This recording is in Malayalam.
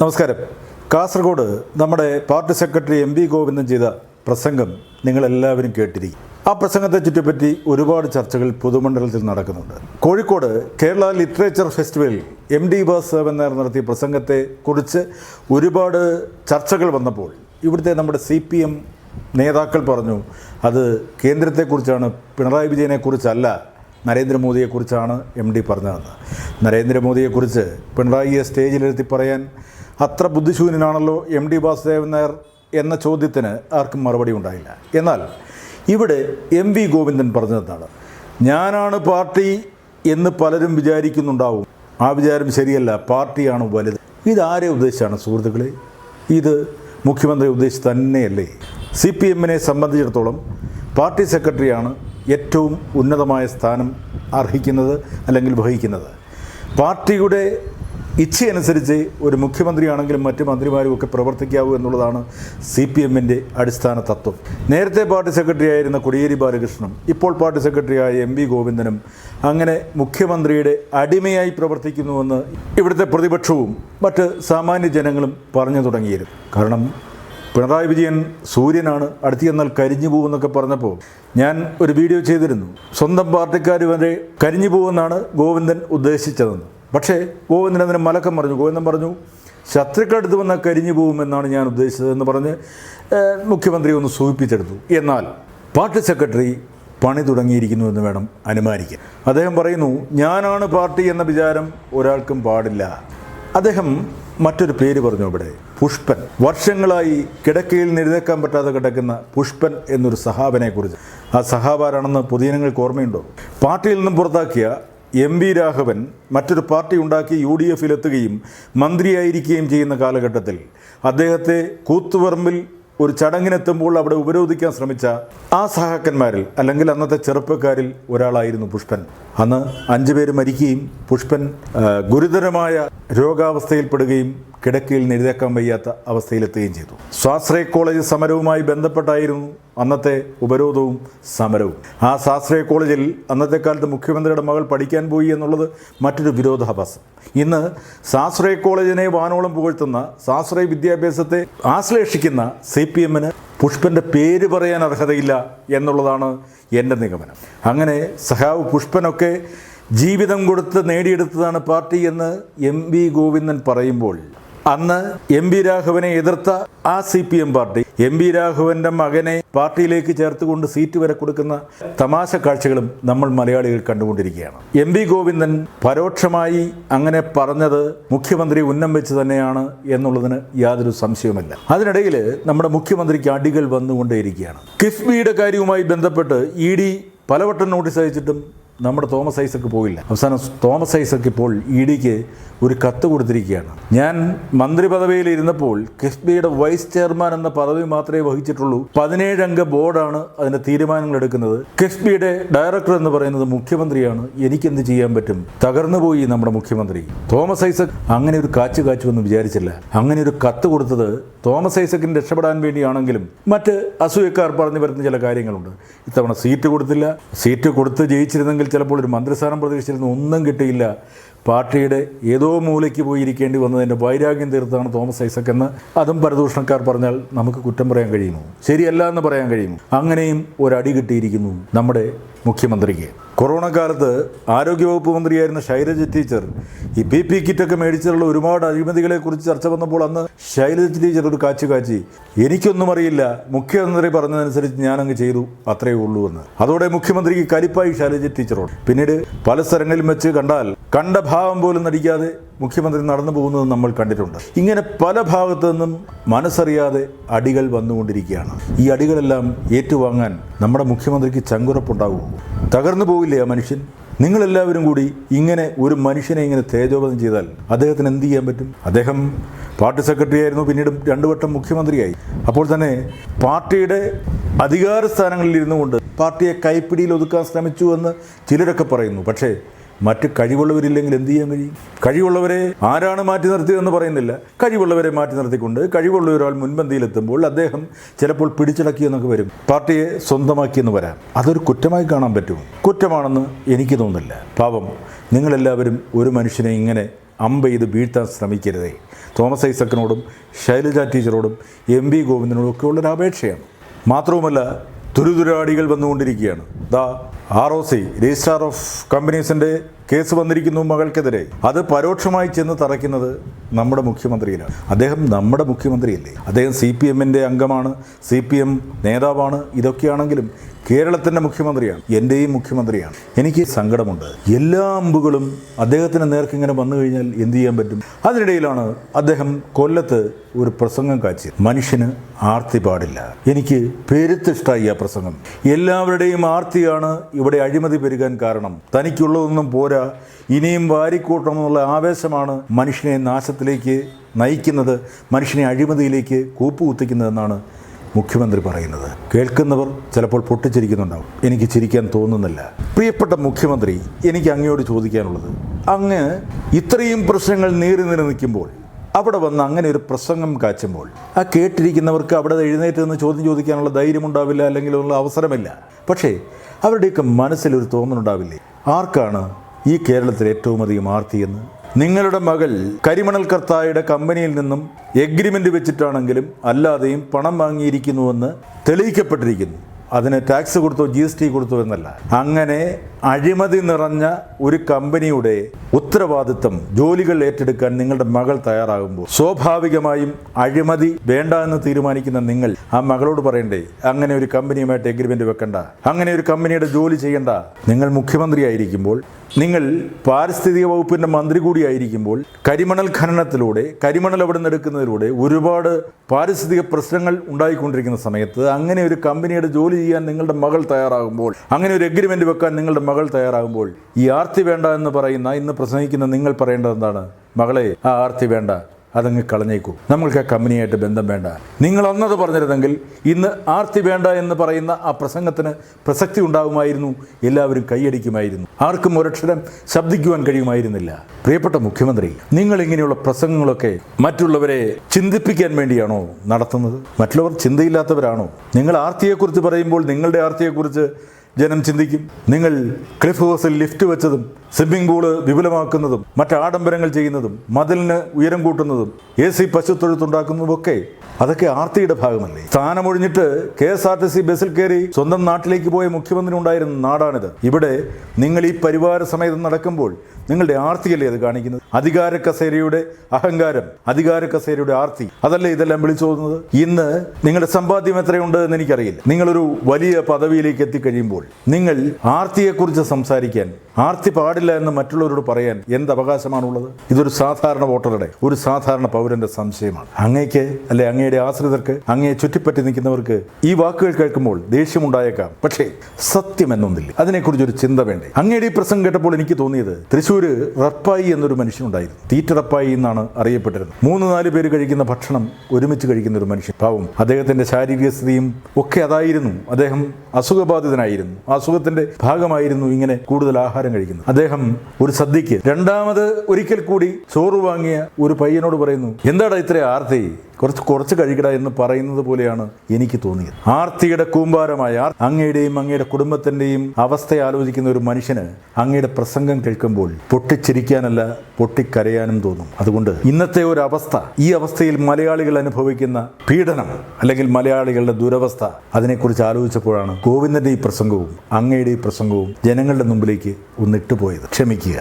നമസ്കാരം. കാസർഗോഡ് നമ്മുടെ party secretary M V Govindan ചെയ്ത പ്രസംഗം നിങ്ങളെല്ലാവരും കേട്ടിരിക്കും ആ പ്രസംഗത്തെ ചുറ്റിപ്പറ്റി ഒരുപാട് ചർച്ചകൾ പൊതുമണ്ഡലത്തിൽ നടക്കുന്നുണ്ട്. Kozhikode Kerala literature festival M D Vasudevan Nair നടത്തിയ പ്രസംഗത്തെ കുറിച്ച് ഒരുപാട് ചർച്ചകൾ വന്നപ്പോൾ ഇവിടുത്തെ നമ്മുടെ സി പി എം നേതാക്കൾ പറഞ്ഞു അത് കേന്ദ്രത്തെക്കുറിച്ചാണ് പിണറായി വിജയനെക്കുറിച്ചല്ല നരേന്ദ്രമോദിയെക്കുറിച്ചാണ് എം ഡി പറഞ്ഞതെന്ന്. നരേന്ദ്രമോദിയെക്കുറിച്ച് പിണറായിയെ സ്റ്റേജിലിരുത്തി പറയാൻ അത്ര ബുദ്ധിശൂന്യനാണല്ലോ എം ഡി വാസുദേവൻ നായർ എന്ന ചോദ്യത്തിന് ആർക്കും മറുപടി ഉണ്ടായില്ല. എന്നാൽ ഇവിടെ എം വി ഗോവിന്ദൻ പറഞ്ഞതെന്നാണ് ഞാനാണ് പാർട്ടി എന്ന് പലരും വിചാരിക്കുന്നുണ്ടാവും. ആ വിചാരം ശരിയല്ല പാർട്ടിയാണ് വലുത്. ഇതാരെ ഉദ്ദേശിച്ചാണ് സുഹൃത്തുക്കളെ? ഇത് മുഖ്യമന്ത്രി ഉദ്ദേശിച്ച് തന്നെയല്ലേ? സി പി എമ്മിനെ സംബന്ധിച്ചിടത്തോളം പാർട്ടി സെക്രട്ടറിയാണ് ഏറ്റവും ഉന്നതമായ സ്ഥാനം അർഹിക്കുന്നത് അല്ലെങ്കിൽ വഹിക്കുന്നത്. പാർട്ടിയുടെ ഇച്ഛയനുസരിച്ച് ഒരു മുഖ്യമന്ത്രിയാണെങ്കിലും മറ്റ് മന്ത്രിമാരും ഒക്കെ പ്രവർത്തിക്കാവൂ എന്നുള്ളതാണ് സി പി എമ്മിന്റെ അടിസ്ഥാന തത്വം. നേരത്തെ പാർട്ടി സെക്രട്ടറി ആയിരുന്ന കൊടിയേരി ബാലകൃഷ്ണനും ഇപ്പോൾ പാർട്ടി സെക്രട്ടറിയായ എം വി ഗോവിന്ദനും അങ്ങനെ മുഖ്യമന്ത്രിയുടെ അടിമയായി പ്രവർത്തിക്കുന്നുവെന്ന് ഇവിടുത്തെ പ്രതിപക്ഷവും മറ്റ് സാമാന്യ ജനങ്ങളും പറഞ്ഞു തുടങ്ങിയിരുന്നു. കാരണം പിണറായി വിജയൻ സൂര്യനാണ് അടുത്ത് ചെന്നാൽ കരിഞ്ഞു പോകുമെന്നൊക്കെ പറഞ്ഞപ്പോൾ ഞാൻ ഒരു വീഡിയോ ചെയ്തിരുന്നു. സ്വന്തം പാർട്ടിക്കാർ വരെ കരിഞ്ഞു പോകുമെന്നാണ് ഗോവിന്ദൻ ഉദ്ദേശിച്ചതെന്ന്. പക്ഷേ ഗോവിന്ദൻ മലക്കം പറഞ്ഞു ഗോവിന്ദൻ പറഞ്ഞു ശത്രുക്കളടുത്ത് വന്നാൽ കരിഞ്ഞു പോകുമെന്നാണ് ഞാൻ ഉദ്ദേശിച്ചതെന്ന് പറഞ്ഞ് മുഖ്യമന്ത്രി ഒന്ന് സൂചിപ്പിച്ചെടുത്തു. എന്നാൽ പാർട്ടി സെക്രട്ടറി പണി തുടങ്ങിയിരിക്കുന്നു എന്ന് വേണം അനുമാനിക്കാൻ. അദ്ദേഹം പറയുന്നു ഞാനാണ് പാർട്ടി എന്ന വിചാരം ഒരാൾക്കും പാടില്ല. അദ്ദേഹം മറ്റൊരു പേര് പറഞ്ഞു അവിടെ പുഷ്പൻ. വർഷങ്ങളായി കിടക്കയിൽ നിരുതക്കാൻ പറ്റാതെ കിടക്കുന്ന പുഷ്പൻ എന്നൊരു സഹാബനെക്കുറിച്ച്. ആ സഹാബാരാണെന്ന് പൊതുജനങ്ങൾക്ക് ഓർമ്മയുണ്ടോ? പാർട്ടിയിൽ നിന്നും പുറത്താക്കിയ എം വി രാഘവൻ മറ്റൊരു പാർട്ടി ഉണ്ടാക്കി യു ഡി എഫിലെത്തുകയും മന്ത്രിയായിരിക്കുകയും ചെയ്യുന്ന കാലഘട്ടത്തിൽ അദ്ദേഹത്തെ കൂത്തുപറമ്പിൽ ഒരു ചടങ്ങിനെത്തുമ്പോൾ അവിടെ ഉപരോധിക്കാൻ ശ്രമിച്ച ആ സഹാക്കന്മാരിൽ അല്ലെങ്കിൽ അന്നത്തെ ചെറുപ്പക്കാരിൽ ഒരാളായിരുന്നു പുഷ്പൻ. അന്ന് അഞ്ചു പേര് മരിക്കുകയും പുഷ്പൻ ഗുരുതരമായ രോഗാവസ്ഥയിൽപ്പെടുകയും കിടക്കയിൽ നിരുതേക്കാൻ വയ്യാത്ത അവസ്ഥയിലെത്തുകയും ചെയ്തു. സ്വാശ്രയ കോളേജ് സമരവുമായി ബന്ധപ്പെട്ടായിരുന്നു അന്നത്തെ ഉപരോധവും സമരവും. ആ സ്വാശ്രയ കോളേജിൽ അന്നത്തെ കാലത്ത് മുഖ്യമന്ത്രിയുടെ മകൾ പഠിക്കാൻ പോയി എന്നുള്ളത് മറ്റൊരു വിരോധാഭാസം. ഇന്ന് സ്വാശ്രയ കോളേജിനെ വാനോളം പുകഴ്ത്തുന്ന സ്വാശ്രയ വിദ്യാഭ്യാസത്തെ ആശ്ലേഷിക്കുന്ന സി പി എമ്മിന് പുഷ്പന്റെ പേര് പറയാൻ അർഹതയില്ല എന്നുള്ളതാണ് എന്റെ നിഗമനം. അങ്ങനെ സഹാവ് പുഷ്പനൊക്കെ ജീവിതം കൊടുത്ത് നേടിയെടുത്തതാണ് പാർട്ടി എന്ന് എം വി ഗോവിന്ദൻ പറയുമ്പോൾ അന്ന് എം വി രാഘവനെ എതിർത്ത ആ C P M party M V രാഘവന്റെ മകനെ പാർട്ടിയിലേക്ക് ചേർത്തുകൊണ്ട് സീറ്റ് വരെ കൊടുക്കുന്ന തമാശ കാഴ്ചകളും നമ്മൾ മലയാളികൾ കണ്ടുകൊണ്ടിരിക്കുകയാണ്. എം വി ഗോവിന്ദൻ പരോക്ഷമായി അങ്ങനെ പറഞ്ഞത് മുഖ്യമന്ത്രി ഉന്നം വെച്ച് തന്നെയാണ് എന്നുള്ളതിന് യാതൊരു സംശയവുമില്ല. അതിനിടയിൽ നമ്മുടെ മുഖ്യമന്ത്രിക്ക് അടികൾ വന്നുകൊണ്ടേയിരിക്കുകയാണ്. കിഫ്ബിയുടെ കാര്യവുമായി ബന്ധപ്പെട്ട് ഇ ഡി പലവട്ടം നോട്ടീസ് അയച്ചിട്ടും നമ്മുടെ തോമസ് ഐസക്ക് പോയില്ല. അവസാനം തോമസ് ഐസക്ക് ഇപ്പോൾ ഇ ഡിക്ക് ഒരു കത്ത് കൊടുത്തിരിക്കുകയാണ്. ഞാൻ മന്ത്രി പദവിയിൽ ഇരുന്നപ്പോൾ കിഫ്ബിയുടെ വൈസ് ചെയർമാൻ എന്ന പദവി മാത്രമേ വഹിച്ചിട്ടുള്ളൂ. പതിനേഴംഗ ബോർഡാണ് അതിന്റെ തീരുമാനങ്ങൾ എടുക്കുന്നത്. കിഫ്ബിയുടെ ഡയറക്ടർ എന്ന് പറയുന്നത് മുഖ്യമന്ത്രിയാണ്. എനിക്കെന്ത് ചെയ്യാൻ പറ്റും? തകർന്നുപോയി നമ്മുടെ മുഖ്യമന്ത്രി. തോമസ് ഐസക് അങ്ങനെ ഒരു കാച്ചു എന്ന് വിചാരിച്ചില്ല. അങ്ങനെ ഒരു കത്ത് കൊടുത്തത് തോമസ് ഐസക്കിന് രക്ഷപ്പെടാൻ വേണ്ടിയാണെങ്കിലും മറ്റ് അസൂയക്കാർ പറഞ്ഞു വരുന്ന ചില കാര്യങ്ങളുണ്ട്. ഇത്തവണ സീറ്റ് കൊടുത്തില്ല. സീറ്റ് കൊടുത്ത് ജയിച്ചിരുന്നെങ്കിൽ ചിലപ്പോൾ ഒരു മന്ത്രിസ്ഥാനം പ്രതീക്ഷിച്ചിരുന്ന ഒന്നും കിട്ടിയില്ല. പാർട്ടിയുടെ ഏതോ മൂലയ്ക്ക് പോയിരിക്കേണ്ടി വന്നതിന്റെ വൈരാഗ്യം തീർത്താണ് തോമസ് ഐസക് എന്ന് അതും പരദൂഷണക്കാർ പറഞ്ഞാൽ നമുക്ക് കുറ്റം പറയാൻ കഴിയുമോ? ശരിയല്ല എന്ന് പറയാൻ കഴിയുമോ? അങ്ങനെയും ഒരടി കിട്ടിയിരിക്കുന്നു നമ്മുടെ മുഖ്യമന്ത്രിക്ക്. കൊറോണ കാലത്ത് ആരോഗ്യവകുപ്പ് മന്ത്രിയായിരുന്ന ശൈലജ ടീച്ചർ ഈ പി പി കിറ്റൊക്കെ മേടിച്ചിട്ടുള്ള ഒരുപാട് അഴിമതികളെ കുറിച്ച് ചർച്ച വന്നപ്പോൾ അന്ന് ശൈലജ ടീച്ചർ ഒരു കാച്ചു കാച്ചി. എനിക്കൊന്നും അറിയില്ല. മുഖ്യമന്ത്രി പറഞ്ഞതനുസരിച്ച് ഞാനങ്ങ് ചെയ്തു. അത്രയേ ഉള്ളൂ എന്ന്. അതോടെ മുഖ്യമന്ത്രിക്ക് കലിപ്പായി ശൈലജ ടീച്ചറോട്. പിന്നീട് പല സ്ഥലങ്ങളിലും വെച്ച് കണ്ടാൽ കണ്ട ഭാവം പോലും നടിക്കാതെ മുഖ്യമന്ത്രി നടന്നു പോകുന്നത് നമ്മൾ കണ്ടിട്ടുണ്ട്. ഇങ്ങനെ പല ഭാഗത്തു നിന്നും മനസ്സറിയാതെ അടികൾ വന്നുകൊണ്ടിരിക്കുകയാണ്. ഈ അടികളെല്ലാം ഏറ്റുവാങ്ങാൻ നമ്മുടെ മുഖ്യമന്ത്രിക്ക് ചങ്കുറപ്പുണ്ടാകുമോ തകർന്നു പോവില്ലേ ആ മനുഷ്യൻ? നിങ്ങളെല്ലാവരും കൂടി ഇങ്ങനെ ഒരു മനുഷ്യനെ ഇങ്ങനെ തേജോവധം ചെയ്താൽ അദ്ദേഹത്തിന് എന്ത് ചെയ്യാൻ പറ്റും? അദ്ദേഹം പാർട്ടി സെക്രട്ടറി ആയിരുന്നു പിന്നീട് രണ്ടു വട്ടം മുഖ്യമന്ത്രിയായി. അപ്പോൾ തന്നെ പാർട്ടിയുടെ അധികാര സ്ഥാനങ്ങളിൽ ഇരുന്നു കൊണ്ട് പാർട്ടിയെ കൈപ്പിടിയിൽ ഒതുക്കാൻ ശ്രമിച്ചു എന്ന് ചിലരൊക്കെ പറയുന്നു. പക്ഷേ മറ്റ് കഴിവുള്ളവരില്ലെങ്കിൽ എന്ത് ചെയ്യാൻ കഴിയും? കഴിവുള്ളവരെ ആരാണ് മാറ്റി നിർത്തിയതെന്ന് പറയുന്നില്ല. കഴിവുള്ളവരെ മാറ്റി നിർത്തിക്കൊണ്ട് കഴിവുള്ള ഒരാൾ മുൻപന്തിയിലെത്തുമ്പോൾ അദ്ദേഹം ചിലപ്പോൾ പിടിച്ചടക്കിയെന്നൊക്കെ വരും. പാർട്ടിയെ സ്വന്തമാക്കിയെന്ന് വരാം. അതൊരു കുറ്റമായി കാണാൻ പറ്റുമോ? കുറ്റമാണെന്ന് എനിക്ക് തോന്നുന്നില്ല. പാവം നിങ്ങളെല്ലാവരും ഒരു മനുഷ്യനെ ഇങ്ങനെ അമ്പ ചെയ്ത് വീഴ്ത്താൻ ശ്രമിക്കരുതേ. തോമസ് ഐസക്കിനോടും ശൈലജ ടീച്ചറോടും എം വി ഗോവിന്ദനോടും ഒക്കെ ഉള്ളൊരു അപേക്ഷയാണ്. മാത്രവുമല്ല തുരുതുരാടികൾ വന്നുകൊണ്ടിരിക്കുകയാണ്. The R O C registrar of കമ്പനീസിന്റെ case വന്നിരിക്കുന്നു മകൾക്കെതിരെ. അത് പരോക്ഷമായി ചെന്ന് തറയ്ക്കുന്നത് നമ്മുടെ മുഖ്യമന്ത്രിയിലാണ്. അദ്ദേഹം നമ്മുടെ മുഖ്യമന്ത്രിയല്ലേ. അദ്ദേഹം സി പി എമ്മിന്റെ അംഗമാണ് സി പി എം നേതാവാണ് ഇതൊക്കെയാണെങ്കിലും കേരളത്തിന്റെ മുഖ്യമന്ത്രിയാണ് എന്റെയും മുഖ്യമന്ത്രിയാണ്. എനിക്ക് സങ്കടമുണ്ട്. എല്ലാ അമ്പുകളും അദ്ദേഹത്തിന് നേർക്ക് ഇങ്ങനെ വന്നു കഴിഞ്ഞാൽ എന്ത് ചെയ്യാൻ പറ്റും? അതിനിടയിലാണ് അദ്ദേഹം കൊല്ലത്ത് ഒരു പ്രസംഗം കാച്ചി മനുഷ്യന് ആർത്തി പാടില്ല. എനിക്ക് പെരുത്തിഷ്ടായി ആ പ്രസംഗം. എല്ലാവരുടെയും ആർത്തിയാണ് ഇവിടെ അഴിമതി പെരുകാൻ കാരണം. തനിക്കുള്ളതൊന്നും പോരാ. ഇനിയും വാരിക്കൂട്ടണമെന്നുള്ള ആവേശമാണ് മനുഷ്യനെ നാശത്തിലേക്ക് നയിക്കുന്നത് മനുഷ്യനെ അഴിമതിയിലേക്ക് കൂപ്പുകുത്തിക്കുന്നതെന്നാണ് മുഖ്യമന്ത്രി പറയുന്നത്. കേൾക്കുന്നവർ ചിലപ്പോൾ പൊട്ടിച്ചിരിക്കുന്നുണ്ടാവും. എനിക്ക് ചിരിക്കാൻ തോന്നുന്നില്ല. പ്രിയപ്പെട്ട മുഖ്യമന്ത്രി എനിക്ക് അങ്ങയോട് ചോദിക്കാനുള്ളത്. അങ്ങ് ഇത്രയും പ്രശ്നങ്ങൾ നേരി നിലനിൽക്കുമ്പോൾ അവിടെ വന്ന് അങ്ങനെ ഒരു പ്രസംഗം കാച്ചുമ്പോൾ ആ കേട്ടിരിക്കുന്നവർക്ക് അവിടെ എഴുന്നേറ്റ് നിന്ന് ചോദ്യം ചോദിക്കാനുള്ള ധൈര്യമുണ്ടാവില്ല അല്ലെങ്കിൽ ഉള്ള അവസരമില്ല. പക്ഷേ അവരുടെയൊക്കെ മനസ്സിലൊരു തോന്നലുണ്ടാവില്ലേ? ആർക്കാണ് ഈ കേരളത്തിൽ ഏറ്റവും അധികം ആർത്തിയെന്ന് നിങ്ങളുടെ മകൾ കരിമണൽ കർത്തായുടെ കമ്പനിയിൽ നിന്നും എഗ്രിമെന്റ് വെച്ചിട്ടാണെങ്കിലും അല്ലാതെയും പണം വാങ്ങിയിരിക്കുന്നുവെന്ന് തെളിയിക്കപ്പെട്ടിരിക്കുന്നു. അതിന് ടാക്സ് കൊടുത്തോ ജി എസ് ടി കൊടുത്തോ എന്നല്ല. അങ്ങനെ അഴിമതി നിറഞ്ഞ ഒരു കമ്പനിയുടെ ഉത്തരവാദിത്തം ജോലികൾ ഏറ്റെടുക്കാൻ നിങ്ങളുടെ മകൾ തയ്യാറാകുമ്പോൾ സ്വാഭാവികമായും അഴിമതി വേണ്ട എന്ന് തീരുമാനിക്കുന്ന നിങ്ങൾ ആ മകളോട് പറയണ്ടേ അങ്ങനെ ഒരു കമ്പനിയുമായിട്ട് എഗ്രിമെന്റ് വെക്കണ്ട. അങ്ങനെ ഒരു കമ്പനിയുടെ ജോലി ചെയ്യണ്ട. നിങ്ങൾ മുഖ്യമന്ത്രിയായിരിക്കുമ്പോൾ നിങ്ങൾ പാരിസ്ഥിതിക വകുപ്പിന്റെ മന്ത്രി കൂടിയായിരിക്കുമ്പോൾ കരിമണൽ ഖനനത്തിലൂടെ കരിമണൽ അവിടെ നിന്ന് എടുക്കുന്നതിലൂടെ ഒരുപാട് പാരിസ്ഥിതിക പ്രശ്നങ്ങൾ ഉണ്ടായിക്കൊണ്ടിരിക്കുന്ന സമയത്ത് അങ്ങനെ ഒരു കമ്പനിയുടെ ജോലി ചെയ്യാൻ നിങ്ങളുടെ മകൾ തയ്യാറാകുമ്പോൾ അങ്ങനെ ഒരു എഗ്രിമെന്റ് വെക്കാൻ നിങ്ങളുടെ മകൾ തയ്യാറാകുമ്പോൾ ഈ ആർത്തി വേണ്ട എന്ന് പറയുന്ന ഇന്ന് പ്രസംഗിക്കുന്ന നിങ്ങൾ പറയേണ്ടത് എന്താണ്? മകളെ ആ ആർത്തി വേണ്ട. അതങ്ങ് കളഞ്ഞേക്കൂ. നമ്മൾക്ക് ആ കമ്പനിയായിട്ട് ബന്ധം വേണ്ട. നിങ്ങൾ ഒന്നത് പറഞ്ഞിരുന്നെങ്കിൽ ഇന്ന് ആർത്തി വേണ്ട എന്ന് പറയുന്ന ആ പ്രസംഗത്തിന് പ്രസക്തി ഉണ്ടാകുമായിരുന്നു എല്ലാവരും കൈയടിക്കുമായിരുന്നു. ആർക്കും ഒരക്ഷരം ശബ്ദിക്കുവാൻ കഴിയുമായിരുന്നില്ല. പ്രിയപ്പെട്ട മുഖ്യമന്ത്രി നിങ്ങൾ ഇങ്ങനെയുള്ള പ്രസംഗങ്ങളൊക്കെ മറ്റുള്ളവരെ ചിന്തിപ്പിക്കാൻ വേണ്ടിയാണോ നടത്തുന്നത്? മറ്റുള്ളവർ ചിന്തയില്ലാത്തവരാണോ? നിങ്ങൾ ആർത്തിയെക്കുറിച്ച് പറയുമ്പോൾ നിങ്ങളുടെ ആർത്തിയെക്കുറിച്ച് ജനം ചിന്തിക്കും. നിങ്ങൾ ക്ലിഫ് ഹൗസിൽ ലിഫ്റ്റ് വെച്ചതും സ്വിമ്മിംഗ് പൂൾ വിപുലമാക്കുന്നതും മറ്റ് ആഡംബരങ്ങൾ ചെയ്യുന്നതും മതിലിന് ഉയരം കൂട്ടുന്നതും എ സി പശുത്തൊഴുത്തുണ്ടാക്കുന്നതും ഒക്കെ അതൊക്കെ ആർത്തിയുടെ ഭാഗമല്ലേ? സ്ഥാനമൊഴിഞ്ഞിട്ട് K S R T C ബസ്സിൽ കയറി സ്വന്തം നാട്ടിലേക്ക് പോയ മുഖ്യമന്ത്രി ഉണ്ടായിരുന്ന നാടാണിത്. ഇവിടെ നിങ്ങൾ ഈ പരിവാര സമേതം നടക്കുമ്പോൾ നിങ്ങളുടെ ആർത്തിയല്ലേ അത് കാണിക്കുന്നത്? അധികാര കസേരയുടെ അഹങ്കാരം അധികാര കസേരയുടെ ആർത്തി അതല്ലേ ഇതെല്ലാം വിളിച്ചു പോകുന്നത് ഇന്ന് നിങ്ങളുടെ സമ്പാദ്യം എത്രയുണ്ട് എന്ന് എനിക്കറിയില്ല. നിങ്ങളൊരു വലിയ പദവിയിലേക്ക് എത്തിക്കഴിയുമ്പോൾ നിങ്ങൾ ആർത്തിയെക്കുറിച്ച് സംസാരിക്കാൻ ആർത്തി പാടില്ല എന്ന് മറ്റുള്ളവരോട് പറയാൻ എന്ത് അവകാശമാണുള്ളത്? ഇതൊരു സാധാരണ വോട്ടറുടെ ഒരു സാധാരണ പൗരന്റെ സംശയമാണ്. അങ്ങേക്ക് അല്ലെ അങ്ങയുടെ ആശ്രിതർക്ക് അങ്ങയെ ചുറ്റിപ്പറ്റി നിൽക്കുന്നവർക്ക് ഈ വാക്കുകൾ കേൾക്കുമ്പോൾ ദേഷ്യമുണ്ടായേക്കാം. പക്ഷേ സത്യം എന്നൊന്നില്ല. അതിനെക്കുറിച്ച് ഒരു ചിന്ത വേണ്ടേ? അങ്ങയുടെ ഈ പ്രസംഗം കേട്ടപ്പോൾ എനിക്ക് തോന്നിയത് തൃശ്ശൂര് റപ്പായി എന്നൊരു മനുഷ്യനുണ്ടായിരുന്നു. തീറ്റ റപ്പായി എന്നാണ് അറിയപ്പെട്ടിരുന്നത്. മൂന്ന് നാല് പേര് കഴിക്കുന്ന ഭക്ഷണം ഒരുമിച്ച് കഴിക്കുന്ന ഒരു മനുഷ്യൻ. പാവം. അദ്ദേഹത്തിന്റെ ശാരീരിക സ്ഥിതിയും ഒക്കെ അതായിരുന്നു. അദ്ദേഹം അസുഖബാധിതനായിരുന്നു. ആ അസുഖത്തിന്റെ ഭാഗമായിരുന്നു ഇങ്ങനെ കൂടുതൽ ആഹാരം കഴിക്കുന്നത്. അദ്ദേഹം ഒരു സദ്യക്ക് രണ്ടാമത് ഒരിക്കൽ കൂടി ചോറ് വാങ്ങിയ ഒരു പയ്യനോട് പറയുന്നു എന്താടാ ഇത്ര ആർത്തി? കുറച്ച് കുറച്ച് കഴിക്കട എന്ന് പറയുന്നത് പോലെയാണ് എനിക്ക് തോന്നിയത്. ആർത്തിയുടെ കൂമ്പാരമായ അങ്ങയുടെയും അങ്ങയുടെ കുടുംബത്തിന്റെയും അവസ്ഥ ആലോചിക്കുന്ന ഒരു മനുഷ്യന് അങ്ങയുടെ പ്രസംഗം കേൾക്കുമ്പോൾ പൊട്ടിച്ചിരിക്കാനല്ല പൊട്ടിക്കരയാനും തോന്നും. അതുകൊണ്ട് ഇന്നത്തെ ഒരു അവസ്ഥ ഈ അവസ്ഥയിൽ മലയാളികൾ അനുഭവിക്കുന്ന പീഡനം അല്ലെങ്കിൽ മലയാളികളുടെ ദുരവസ്ഥ അതിനെക്കുറിച്ച് ആലോചിച്ചപ്പോഴാണ് ഗോവിന്ദന്റെ ഈ പ്രസംഗവും അങ്ങയുടെ ഈ പ്രസംഗവും ജനങ്ങളുടെ മുമ്പിലേക്ക് ഒന്നിട്ടുപോയത്. ക്ഷമിക്കുക.